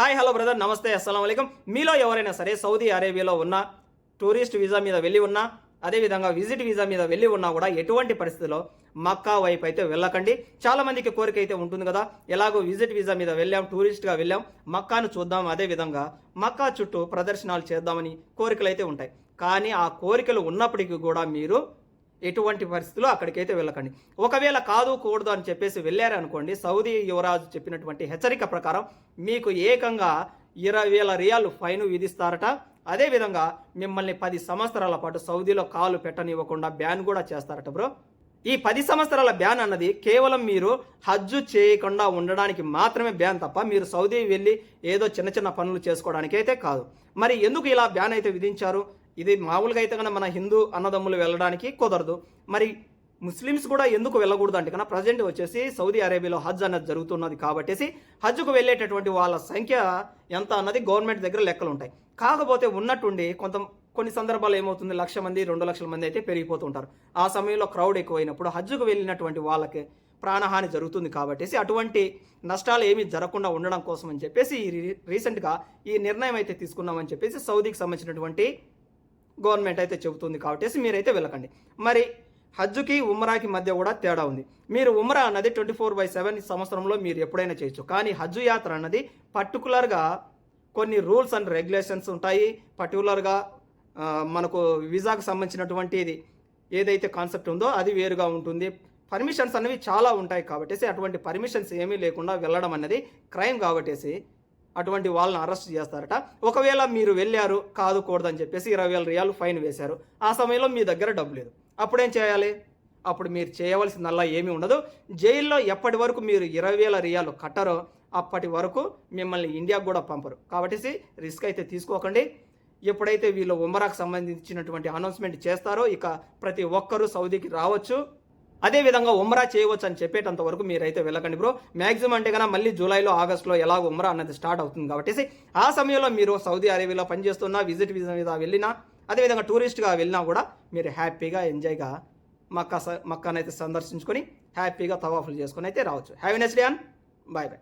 Hi hello brother నమస్తే అస్సలం అయికం మీలో ఎవరైనా సరే సౌదీ అరేబియాలో ఉన్న టూరిస్ట్ వీసా మీద వెళ్ళి ఉన్నా అదేవిధంగా విజిట్ వీసా మీద వెళ్ళి ఉన్నా కూడా ఎటువంటి పరిస్థితిలో మక్కా వైపు అయితే వెళ్ళకండి. చాలామందికి కోరిక అయితే ఉంటుంది కదా. ఎలాగో విజిట్ వీసా మీద వెళ్ళాం టూరిస్ట్గా వెళ్ళాం మక్కాను చూద్దాం అదేవిధంగా మక్కా చుట్టూ ప్రదర్శనలు చేద్దామని కోరికలు అయితే ఉంటాయి. కానీ ఆ కోరికలు ఉన్నప్పటికీ కూడా మీరు ఎటువంటి పరిస్థితుల్లో అక్కడికైతే వెళ్ళకండి. ఒకవేళ కాదు కూడదు అని చెప్పేసి వెళ్ళారనుకోండి సౌదీ యువరాజు చెప్పినటువంటి హెచ్చరిక ప్రకారం మీకు ఏకంగా ఇరవై వేల రియాలు ఫైన్ విధిస్తారట. అదేవిధంగా మిమ్మల్ని పది సంవత్సరాల పాటు సౌదీలో కాలు పెట్టనివ్వకుండా బ్యాన్ కూడా చేస్తారట బ్రో. ఈ పది సంవత్సరాల బ్యాన్ అన్నది కేవలం మీరు హజ్జు చేయకుండా ఉండడానికి మాత్రమే బ్యాన్ తప్ప మీరు సౌదీ వెళ్ళి ఏదో చిన్న చిన్న పనులు చేసుకోవడానికి అయితే కాదు. మరి ఎందుకు ఇలా బ్యాన్ అయితే విధించారు? ఇది మామూలుగా అయితే కనుక మన హిందూ అన్నదమ్ములు వెళ్ళడానికి కుదరదు. మరి ముస్లిమ్స్ కూడా ఎందుకు వెళ్ళకూడదు అంటే కన్నా ప్రజెంట్ వచ్చేసి సౌదీ అరేబియాలో హజ్ అన్నది జరుగుతున్నది కాబట్టేసి హజ్కు వెళ్ళేటటువంటి వాళ్ళ సంఖ్య ఎంత అన్నది గవర్నమెంట్ దగ్గర లెక్కలు ఉంటాయి. కాకపోతే ఉన్నట్టుండి కొంత కొన్ని సందర్భాలు ఏమవుతుంది? లక్ష మంది రెండు లక్షల మంది అయితే పెరిగిపోతుంటారు. ఆ సమయంలో క్రౌడ్ ఎక్కువైనప్పుడు హజ్జుకు వెళ్ళినటువంటి వాళ్ళకి ప్రాణహాని జరుగుతుంది కాబట్టేసి అటువంటి నష్టాలు ఏమీ జరగకుండా ఉండడం కోసం అని చెప్పేసి ఈ రీ- రీసెంట్గా ఈ నిర్ణయం అయితే తీసుకున్నామని చెప్పేసి సౌదీకి సంబంధించినటువంటి గవర్నమెంట్ అయితే చెబుతుంది కాబట్టి మీరైతే వెళ్ళకండి. మరి హజ్జుకి ఉమ్రాకి మధ్య కూడా తేడా ఉంది. మీరు ఉమ్రా అన్నది ట్వంటీ ఫోర్ బై సెవెన్ సంవత్సరంలో మీరు ఎప్పుడైనా చేయొచ్చు. కానీ హజ్జు యాత్ర అన్నది పర్టికులర్గా కొన్ని రూల్స్ అండ్ రెగ్యులేషన్స్ ఉంటాయి. పర్టికులర్గా మనకు వీసాకు సంబంధించినటువంటిది ఏదైతే కాన్సెప్ట్ ఉందో అది వేరుగా ఉంటుంది. పర్మిషన్స్ అనేవి చాలా ఉంటాయి కాబట్టి అటువంటి పర్మిషన్స్ ఏమీ లేకుండా వెళ్ళడం అనేది క్రైమ్ కాబట్టేసి అటువంటి వాళ్ళని అరెస్ట్ చేస్తారట. ఒకవేళ మీరు వెళ్ళారు కాదు కూడదని చెప్పేసి ఇరవై వేల రియాలు ఫైన్ వేశారు. ఆ సమయంలో మీ దగ్గర డబ్బు లేదు. అప్పుడేం చేయాలి? అప్పుడు మీరు చేయవలసిందల్లా ఏమీ ఉండదు. జైల్లో ఎప్పటి వరకు మీరు ఇరవై వేల రియాలు కట్టరో అప్పటి వరకు మిమ్మల్ని ఇండియాకు కూడా పంపరు. కాబట్టి రిస్క్ అయితే తీసుకోకండి. ఎప్పుడైతే వీళ్ళు ఉమరాకు సంబంధించినటువంటి అనౌన్స్మెంట్ చేస్తారో ఇక ప్రతి ఒక్కరూ సౌదీకి రావచ్చు. అదే విధంగా ఉమ్రా చేయవచ్చు అని చెప్పేటంత వరకు మీరైతే వెళ్ళకండి బ్రో. మ్యాక్సిమం అంటే కన్నా మళ్ళీ జూలైలో ఆగస్టులో ఎలా ఉమ్రా అన్నది స్టార్ట్ అవుతుంది కాబట్టి ఆ సమయంలో మీరు సౌదీ అరేబియాలో పనిచేస్తున్నా విజిట్ వీసా మీద వెళ్ళినా అదేవిధంగా టూరిస్ట్గా వెళ్ళినా కూడా మీరు హ్యాపీగా ఎంజాయ్గా మక్కా స- మక్కానైతే సందర్శించుకొని హ్యాపీగా తవాఫులు చేసుకొని అయితే రావచ్చు. Have a next day and bye bye